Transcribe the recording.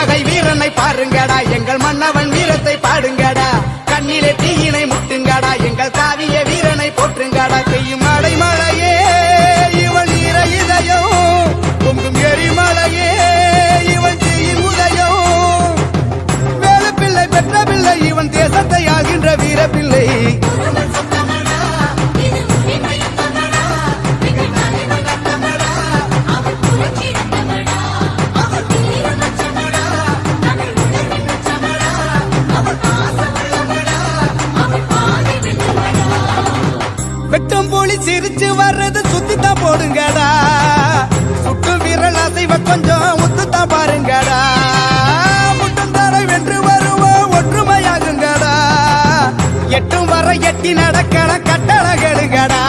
நகை வீரனை பாருங்கடா. எங்கள் மன்னவன் வீரத்தை பாடுங்கடா. கண்ணிலே தீயினை முட்டுங்கடா. எங்கள் தாவிய வீரனை போற்றுங்கடா. செய்யும் மழை மழையே இவள் ஈர இதயம் பொங்கும் எரிமலையே இவன் தீயின் உதயம் வேலை பிள்ளை பெற்ற பிள்ளை இவன் தேசத்தை ஆகின்ற பிள்ளை. வெட்டம் போலி சிரிச்சு வர்றது சுத்தி தான் போடுங்கடா. சுட்டு விரல் அசைவ கொஞ்சம் உத்து தான் பாருங்கடா. முட்டும் தலை வென்று வருவோம் ஒற்றுமையாகுங்கடா. எட்டும் வர எட்டி நடக்கணும் கட்டளை கெடுங்கடா